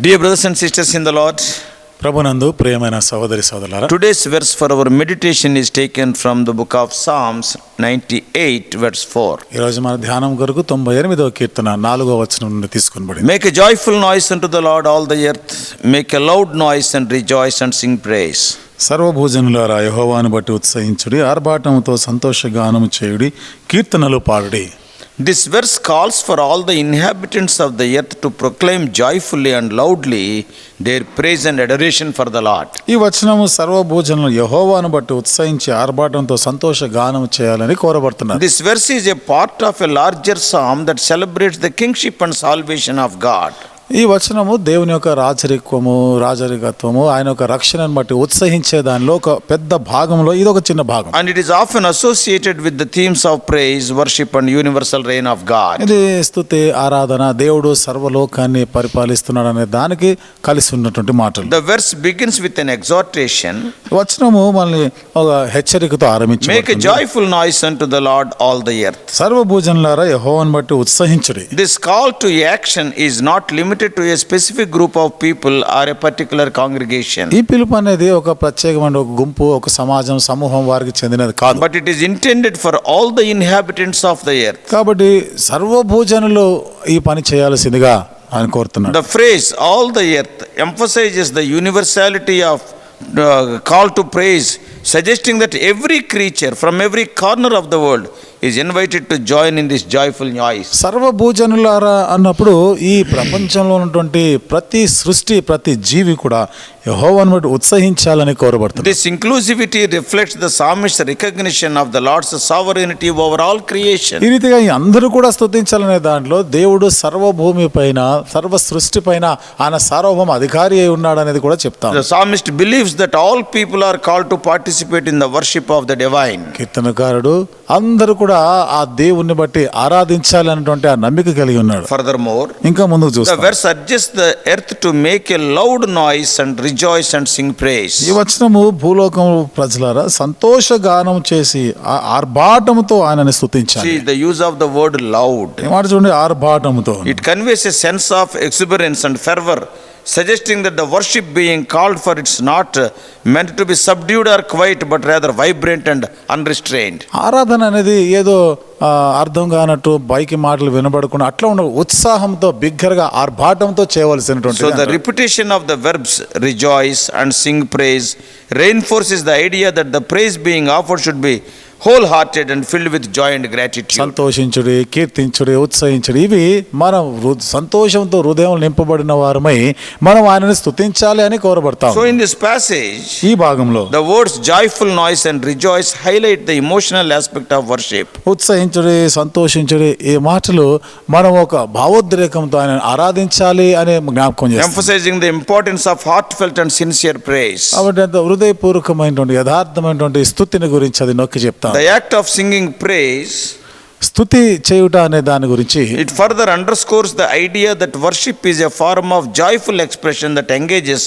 Dear brothers and sisters in the Lord, ప్రభునందు ప్రియమైన సహోదరి సోదరులారా today's verse for our meditation is taken from the book of Psalms 98, verse 4. ఈరోజు మన ధ్యానం కొరకు తొంభై ఎనిమిదవ కీర్తన నాలుగో వచనం నుండి తీసుకుని Make a joyful noise unto the Lord, all the earth. Make a loud noise and rejoice and sing praise. సర్వభూజనులారా యహోవాను బట్టి ఉత్సహించుడి ఆర్భాటముతో సంతోషగానము చేయుడి కీర్తనలు పాడుడి this verse calls for all the inhabitants of the earth to proclaim joyfully and loudly their praise and adoration for the Lord ఈ వచనము సర్వభోజనం యహోవాను బట్టి ఉత్సహించి ఆర్భాటంతో సంతోష గానం చేయాలని కోరబడుతున్నారు. This verse is a part of a larger song that celebrates the kingship and salvation of God ఈ వచనము దేవుని యొక్క రాజరికము రాజరికత్వము ఆయన యొక్క రక్షణను బట్టి ఉత్సహించే దానిలో ఒక పెద్ద భాగంలో ఇది ఒక చిన్న భాగం. And it is often associated with the themes of praise worship and universal reign of God ఇది స్థుతి ఆరాధన దేవుడు సర్వలోకాన్ని పరిపాలిస్తున్నాడు అనే దానికి కలిసి ఉన్నటువంటి మాటలు. The verse begins with an exaltation వచనము మళ్ళీ ఒక హెచ్చరికతో ఆరంభించి make a joyful noise and to the Lord all the earth సర్వభూజనలారా యెహోవాను బట్టి ఉత్సహించుడి. This call to action is not limit devoted to a specific group of people or a particular congregation ఈ పిలుపు అనేది ఒక ప్రత్యేకమైన ఒక గుంపు ఒక సమాజం సమూహం వారికి చెందినది కాదు. But it is intended for all the inhabitants of the earth కాబట్టి సర్వభోజనులు ఈ పని చేయాల్సిందిగా అని కోరుతున్నాను the phrase all the earth emphasises the universality of call to praise suggesting that every creature from every corner of the world is invited to join in this joyful noise సర్వభూజనులారా అన్నప్పుడు ఈ ప్రపంచంలో ఉన్నటువంటి ప్రతి సృష్టి ప్రతి జీవి కూడా యహోవను బట్టి ఉత్సహించాలని కోరబడుతుంది. This inclusivity reflects the psalmist's recognition of the Lord's sovereignty over all creation ఈ రీతిగా అందరూ కూడా స్థుతించాలనే దాంట్లో దేవుడు సర్వభూమి పైన సర్వ సృష్టి పైన ఆయన సార్వభౌమ అధికారి అయి ఉన్నాడు అనేది కూడా చెప్తాం. Psalmist believes that all people are call to participate in the worship of the divine కీర్తనకారుడు అందరు కూడా కూడా ఆ దేవుణ్ణి బట్టి ఆరాధించాలన్నటువంటి ఆ నమ్మిక కలిగి ఉన్నాడు. ఫర్దర్ మోర్ ఇంకా ముందుకు చూస్తే. Verse adjust the earth to make a loud noise and rejoice and sing praise ఈ వచనము భూలోకం ప్రజల సంతోష గానం చేసి ఆర్భాటంతో ఆయనని స్తుతించాలి. The use of the word loud మాట చూడండి ఆర్భాటంతో it conveys sense of experience and fervour suggesting that the worship being called for it's not uh, meant to be subdued or quiet, but rather vibrant and unrestrained. ఆరాధన అనేది ఏదో అర్థం కానట్టు బైకి మాటలు వినబడకుండా అట్లా ఉండ ఉత్సాహంతో బిగ్గరగా ఆర్భాటంతో చేయవలసినటువంటి So the repetition of the verbs rejoice and sing praise reinforces the idea that the praise being offered should whole hearted and filled with joy and gratitude సంతోషించుడి కీర్తించుడి ఉత్సహించుడు. ఇవి మనం సంతోషంతో హృదయం నింపబడిన వారమై మనం ఆయనని స్థుతించాలి అని కోరబడతాం. సో ఇన్ దిస్ ప్యాసేజ్ ఈ భాగంలో the words joyful noise and rejoice highlight the emotional aspect of worship ఉత్సహించుడి సంతోషించుడి ఈ మాటలు మనం ఒక భావోద్రేకంతో ఆయన ఆరాధించాలి అని జ్ఞాపకం emphasising the importance of heart felt and sincere praise కాబట్టి హృదయపూర్వకమైనటువంటి యథార్థమైనటువంటి స్థుతిని గురించి అది నొక్కి చెప్తాను The act of singing praise, స్థుతి చేయుట అనే దాని గురించి it further underscores the idea that worship is a form of joyful expression that engages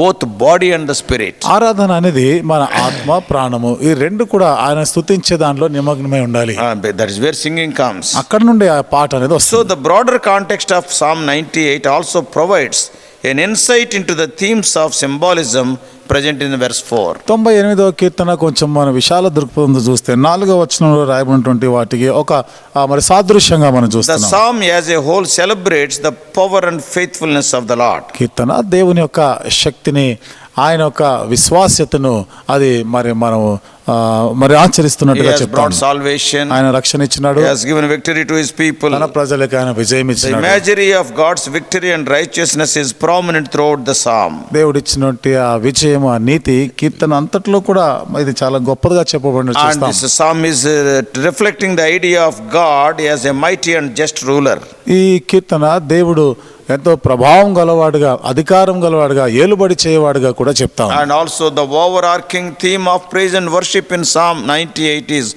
both body and the spirit. ఆరాధన అనేది మన ఆత్మ ప్రాణము ఈ రెండు కూడా ఆయన స్థుతించే దాంట్లో నిమగ్నమై ఉండాలి Ah, that is where singing comes. అక్కడ నుండి ఆ పాట అనేది So వస్తుంది the broader context of Psalm 98 also provides an insight into the themes of symbolism present in verse 4. తొంభై ఎనిమిదవ కీర్తన కొంచెం మన విశాల దృక్పథంతో చూస్తే నాలుగవ వచనంలో రాయబడినటువంటి వాటికి ఒక మరి సాదృశ్యంగా మనం The చూస్తున్నాం psalm as a whole celebrates the power and faithfulness of the Lord. కీర్తన దేవుని యొక్క శక్తిని ఆయన యొక్క విశ్వాస్యతను అది మరి మనం మరి ఆచరిస్తున్నట్టుగా చెప్పాడు సాల్వేషన్ ఆయన రక్షణ ఇచ్చినాడు. Has given victory to his people తన ప్రజలకు ఆయన విజయం ఇచ్చినాడు. Imagery of God's victory and righteousness is prominent through the psalm దేవుడు ఇచ్చినట్టు ఆ విజయం ఆ నీతి కీర్తన అంతట్లో కూడా ఇది చాలా గొప్పదిగా చెప్పబడిన psalm is reflecting the idea of God as a mighty and just ruler ఈ కీర్తన దేవుడు ఎంతో ప్రభావం గలవాడుగా అధికారం గలవాడుగా ఏలుబడి చేయవాడుగా కూడా చెప్తాం and also the overarching theme of praise and worship in psalm ninety eight is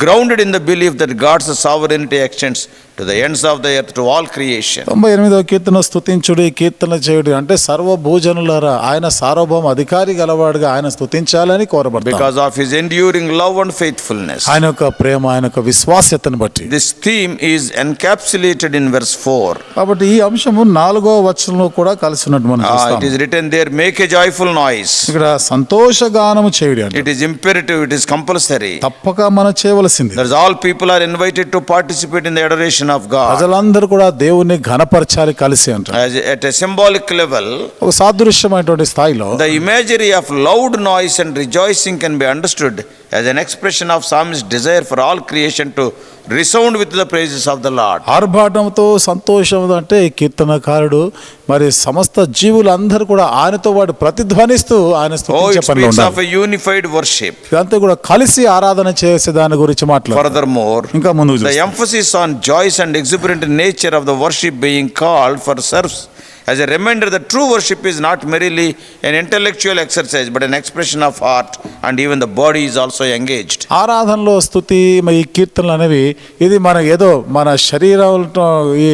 grounded in the belief that God's sovereignty extends to the ends of the earth to all creation తొంభై ఎనిమిదవ కీర్తన స్థుతించుడి కీర్తన చేయుడి అంటే సర్వ సర్వభూజనులరా ఆయన సార్వభౌమ అధికారి గలవాడుగా ఆయన స్థుతించాలని కోరబడి because of his enduring love and faithfulness ఆయన యొక్క ప్రేమ ఆయన యొక్క విశ్వాసతను బట్టి. This theme is encapsulated in verse four కాబట్టి ఈ అంశము నాలుగో వచనంలో కూడా కలిసి ఉన్నట్టు మనం it return there make a noise ఇక్కడ సంతోష గానము చేయుడి it is imperative it is compulsory తప్పక మనం చేయవలసింది. There all people are invited to participate in the adoration of God ప్రజలందరూ కూడా దేవుని ఘనపరచాలి కలిసి అంటారు. ఎట్ సింబాలిక్ లెవెల్ ఒక సాదృశ్యమైనటువంటి స్థాయిలో the imagery of loud noise and rejoicing can be understood as an expression of psalm's desire for all creation to resound with the praises of the Lord ఆర్భాటంతో సంతోషం అంటే కీర్తనకారుడు మరి సమస్త జీవులందరూ కూడా ఆయనతో వాడు ప్రతిధ్వనిస్తూ ఆయన యూనిఫైడ్ వర్షిప్ ఇదంతా కూడా కలిసి ఆరాధన చేసే దాని గురించి మాట్లాడు ఫర్దర్ ఇంకా ముందు emphasis on joyous and exuberant nature of the worship being called for serves as a reminder the true worship is not merely an intellectual exercise but an expression of heart and even the body is also engaged ఆరాధనలో స్థుతి మరి కీర్తనలు అనేవి ఇది మన ఏదో మన శరీరంతో ఈ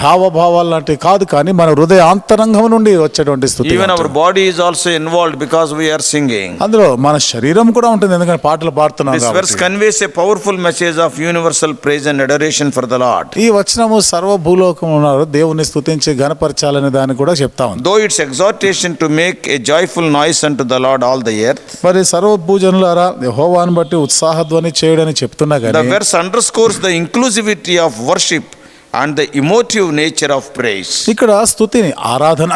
హావభావాలు లాంటివి కాదు కానీ మన హృదయ అంతరంగం నుండి వచ్చేటువంటి స్థుతి even our body is also involved because we are singing అందులో మన శరీరం కూడా ఉంటుంది ఎందుకంటే పాటలు పాడుతున్నాం this conveys a powerful message of universal praise and adoration for the Lord ఈ వచనము సర్వ భూలోకం ఉన్నారు దేవుని స్థుతించి గణపరచాలనే దాన్ని కూడా చెప్తా ఉంది. Though it's exhortation to make a joyful noise and the Lord all the earth మరి సర్వ భూజనులారా హోవాన్ బట్టి ఉత్సాహ ధ్వని చేయడని చెప్తున్నా కదా the verse the inclusivity of worship and the emotive nature of praise ఇక్కడ స్థుతిని ఆరాధన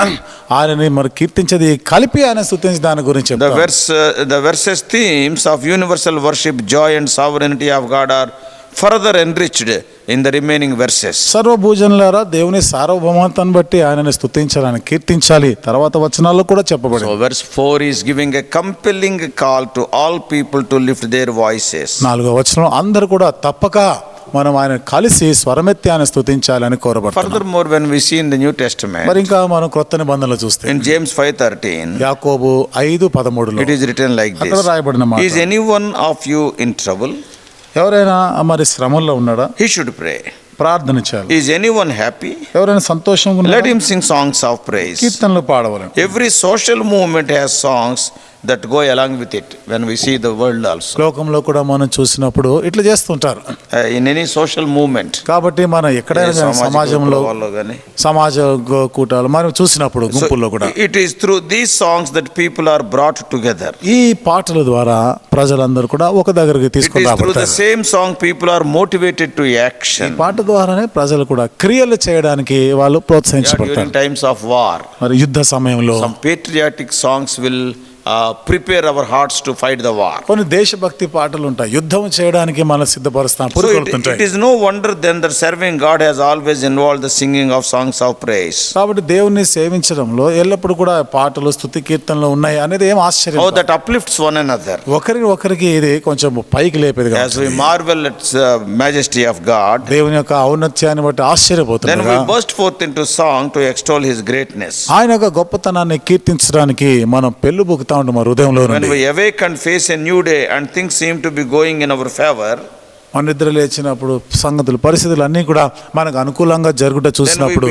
ఆయనని మరి కీర్తించేది కలిపి ఆయన స్థుతించి దాని గురించి the verse the verses themes of universal worship joy and sovereignty of God are further enriched in the remaining verses సర్వభూజనులారా దేవుని సార్వభౌమతను బట్టి ఆయనని స్థుతించాలని కీర్తించాలి. తర్వాత వచనాల్లో కూడా చెప్పబడి verse four is giving a compelling call to all people to lift their voices నాలుగో వచనం అందరు కూడా తప్పక మనం ఆయన కలిసి స్వరమెత్తి ఆయన స్థుతించాలని కోరబడుతున్నాం. మరి ఇంకా మనం క్రొత్త నిబంధనలు చూస్తే జేమ్స్ ఫైవ్ థర్టీన్ యాకోబు ఐదు పదమూడు ఇట్ ఈస్ రిటర్న్ లైక్ అక్కడ రాయబడిన any one of you in trouble ఎవరైనా మరి శ్రమంలో ఉన్నాడా? హీ షుడ్ ప్రే ప్రార్థన చేయాలి. ఈజ్ ఎనీ హ్యాపీ ఎవరైనా సంతోషం let him sing songs of praise కీర్తనలు పాడవాలి every social movement has songs that go along with it when we see the world also లోకంలో కూడా మనం చూసినప్పుడు ఇట్లా చేస్తుంటారు. ఇన్ ఎనీ సోషల్ మూవ్మెంట్ కాబట్టి మనం ఎక్కడైనా సమాజంలో సమాజ కూటాలు మనం చూసినప్పుడు గుంపుల్లో కూడా. It is through these songs that people are brought together ఈ పాటల ద్వారా ప్రజలందరూ కూడా ఒక దగ్గరికి తీసుకురాబడతారు the same song people are motivated to action ఈ పాట ద్వారానే ప్రజలు కూడా క్రియలు చేయడానికి వాళ్ళు ప్రోత్సహించబడతారు. డ్యూరింగ్ టైమ్స్ ఆఫ్ వార్ మరి యుద్ధ సమయంలో some patriotic songs will prepare our hearts to fight the war కొన్ని దేశభక్తి పాటలు ఉంటాయి. యుద్ధం చేయడానికి మనం సిద్ధపరుస్తాం it is no wonder then that serving God has always involve the singing of songs of praise కాబట్టి దేవుని సేవించడంలో ఎల్లప్పుడు కూడా పాటలు స్థుతి కీర్తనలు ఉన్నాయి అనేది ఏం ఆశ్చర్యం ఓ that uplifts one and other ఒకరికి ఒకరికి ఇది కొంచెం పైకి లేపేది as we marvel its majesty of God దేవుని యొక్క ఔన్నత్యాన్ని బట్టి ఆశ్చర్యపోతున్నాం then we burst forth into song to extol his greatness ఆయన యొక్క గొప్పతనాన్ని కీర్తించడానికి మనం పెళ్ళు పెళ్ళుబుకుతా ఉంటాం మా హృదయంలో When నుండి we awake and face a new day and things seem to be going in our favor, మన నిద్ర లేచినప్పుడు సంగతులు పరిస్థితులు అన్నీ కూడా మనకు అనుకూలంగా జరుగుట చూసినప్పుడు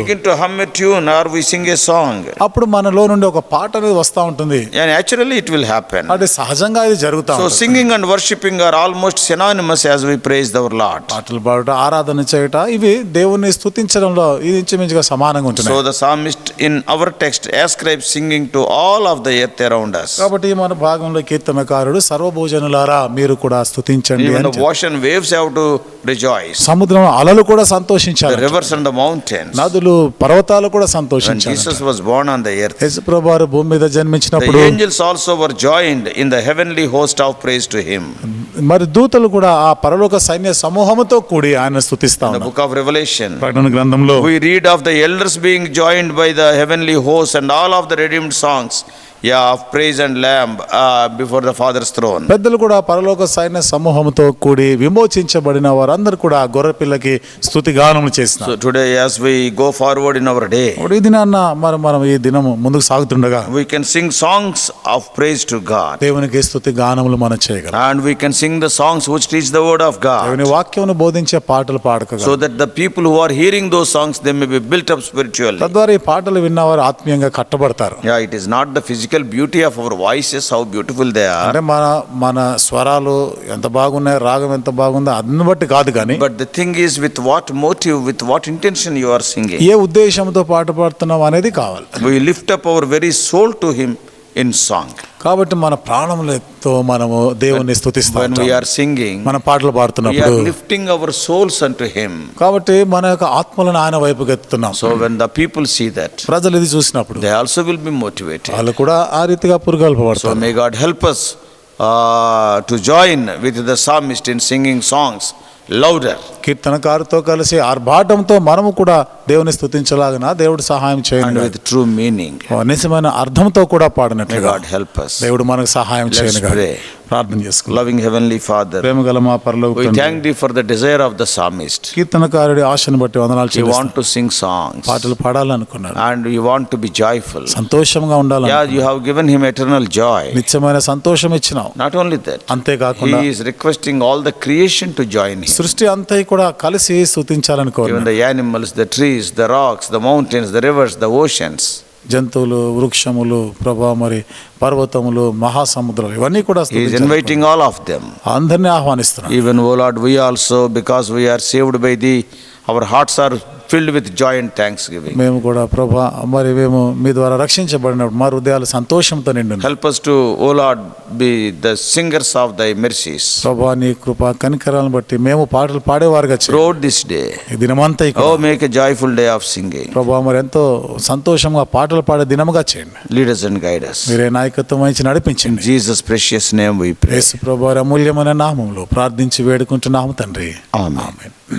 అప్పుడు మనలో నుండి ఒక పాట అనేది వస్తూ ఉంటుంది. ఇట్ విల్ హ్యాపెన్ అంటే సహజంగా అది జరుగుతా singing and worshipping are almost synonymous as we praise the Lord పాటలు పాడటం ఆరాధన చేయట ఇవి దేవుణ్ణి స్థుతించడంలో ఇది ఇంచుమించుగా సమానంగా ఉంటుంది so the psalmist in our text ascribe singing to all of the earth around us కాబట్టి మన భాగంలో కీర్తనకారుడు సర్వభోజనులారా మీరు కూడా స్థుతించండి ocean waves waves have to rejoice. సముద్రం అలలు కూడా The సంతోషించాలి rivers and the mountains. నదులు పర్వతాలు కూడా సంతోషించాలి Jesus was born on the earth, యేసుప్రభువారు భూమి మీద the జన్మించినప్పుడు angels also were joined in the heavenly host of praise to him. మరి దూతలు కూడా ఆ పరలోక సైన్య సమూహముతో కూడి ఆయన స్తుతిస్తా book of Revelation, ప్రకటన గ్రంథంలో we read of the elders being joined by the heavenly host and all of the redeemed songs yeah of praise and lamb before the father's throne పెద్దలు కూడా పరలోక సైన్య సమూహంతో కూడి విమోచించబడిన వారందరూ కూడా గొర్రె పిల్లకి స్థుతి గానములు చేస్తున్నారు సాగుతుండగా we can sing songs of praise to God దేవునికి స్థుతి గానములు మనం చేయగల. And we can sing the songs which teach the word of God దేవుని వాక్యమును బోధించే పాటలు పాడక so that the people who are hearing those songs they may be built up spiritual తద్వారా ఈ పాటలు విన్న వారు ఆత్మీయంగా కట్టబడతారు. Yeah it is not the physical magical beauty of our voices how beautiful they are అంటే మన మన స్వరాలు ఎంత బాగున్నాయి రాగం ఎంత బాగుందో అందుని బట్టి కాదు కానీ but the thing is with what motive with what intention you are singing ఏ ఉద్దేశంతో పాట పాడుతున్నాం అనేది కావాలి. We lift up our very soul to him in song. కాబట్టి మన ప్రాణములతో మనము స్థుతిస్తాం When we are singing, మన పాటలు పాడుతున్నప్పుడు lifting our souls unto Him. కాబట్టి మన యొక్క ఆత్మలను ఆయన వైపుకి ఎత్తుతున్నాం So when the people see that, ప్రజలు ఇది చూసినప్పుడు they also will be motivated. వాళ్ళు కూడా ఆ రీతిగా So పురుగల్పబడతారు may God help us uh, to join with the psalmist in singing louder. కీర్తనకారుతో కలిసి ఆర్భాటంతో మనము కూడా దేవుని స్థుతించలాగిన దేవుడు సహాయం చేయను with true meaning. నిజమైన అర్థంతో కూడా God help us. దేవుడు మనకు సహాయం చేయను. ప్రార్థన చేసుకుందాం Loving Heavenly Father, ప్రేమ గల మా పరలోక we తండ్రి, thank Thee for the desire of the psalmist. కీర్తనకారుడి ఆశను బట్టి వందనాలు You చెల్లిస్తున్నాం want to sing songs పాటలు పాడాలనుకున్నాడు and you want to be joyful. సంతోషంగా ఉండాలి Yeah, you have given him eternal joy. నిత్యమైన సంతోషం ఇచ్చినావు Not only that, అంతేకాకుండా he is requesting all the creation to join him. సృష్టి అంతా కూడా కలిసి స్థుతించాలని Even కోరు the animals, the trees, the rocks, the mountains, the rivers, the oceans. జంతువులు వృక్షములు ప్రభా మరి పర్వతములు మహాసముద్రాలు ఇవన్నీ కూడా ఇన్వైటింగ్ ఆల్ ఆఫ్ దెమ్ అందరినీ ఆహ్వానిస్తున్నారు even O Lord we also because we are saved by the our hearts are filled with joy and thanksgiving మేము కూడా ప్రభా మరి మేము మీ ద్వారా రక్షించబడినప్పుడు మా హృదయాలు సంతోషంతో నిండు help us to O Lord be the singers of thy mercies ప్రభా నీ కృప కనికరాలను బట్టి మేము పాటలు పాడేవారుగా రోడ్ దిస్ డే దినమంతా O make joyful day of singing ప్రభా మరి ఎంతో సంతోషంగా పాటలు పాడే దినముగా చేయండి. లీడర్స్ అండ్ గైడర్స్ మీరే నాయకత్వం వహించి నడిపించండి. Jesus precious name we pray ప్రభా అమూల్యమైన నామంలో ప్రార్థించి వేడుకుంటున్నాము తండ్రి. Amen amen.